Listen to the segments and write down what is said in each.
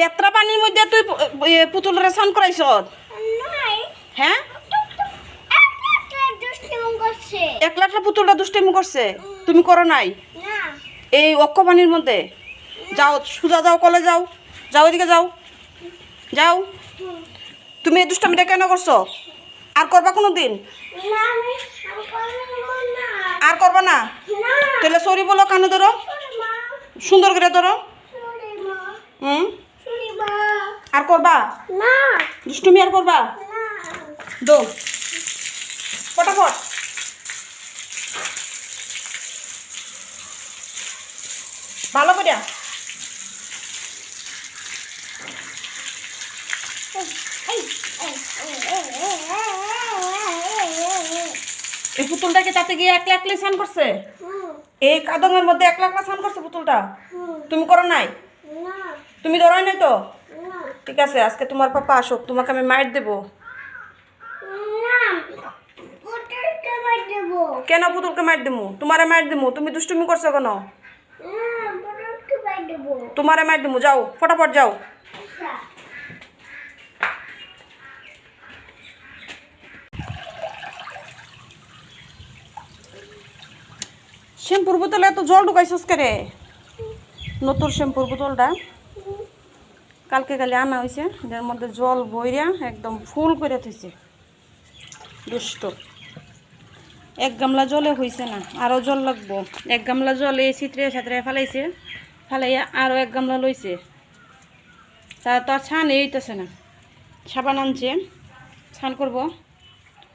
লেত্রা পানির মধ্যে তুই পুতুলরে স্নান করাইছ হ্যাঁ? একটা দুষ্টুমি করছে। একলা একলা পুতুলটা দুষ্টামি করছে? তুমি করো নাই? এই অক্ষ পানির মধ্যে? যাও সুজা যাও কলে যাও। যাও এদিকে যাও। যাও। তুমি এই দুষ্টামিটা কেন করছ? আর করবা কোনো দিন আর করবা না। তাহলে সরি বলো কানে ধরো। সুন্দর করে ধরো। হুম? আর করবা? না। দুষ্টুমি আর করবা? না। দো। ফটাফট ভালো করিয়া এই পুতুলটাকে তাতে গিয়ে একলা একলা স্নান করছে? এই কাদমের মধ্যে একলা একলা স্নান করছে পুতুলটা? তুমি করো নাই? তুমি ধরাই নাই তো? ঠিক আছে আজকে তোমার পাপা আসুক তোমাকে আমি মাইট দেবো। না পুতুলকে মার দেবো। কেন পুতুলকে মাইট দেবো? তোমারে মাইট দেবো তুমি দুষ্টুমি করছ কেন? মার তোমারে মাইট দেবো যাও ফটাফট যাও। আচ্ছা। শ্যাম্পুর বোতলে এত জল ঢুকাইছস কে রে নতুন শ্যাম্পুর বোতলটা। কালকে কালি আনা হয়েছে যার মধ্যে জল বইরা একদম ফুল করে থইছে। দুষ্ট। এক গামলা জলে হয়েছে না আরও জল লাগবো। এক গামলা জল এই চিত্রে সাঁতরে ফেলাইছে ফেলাইয়া আরও এক গামলা লইছে। তা তো আর ছান এইতেছে না। সাবান আনছে ছান করব।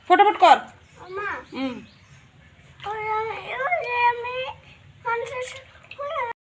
ফটাফট কর। হুম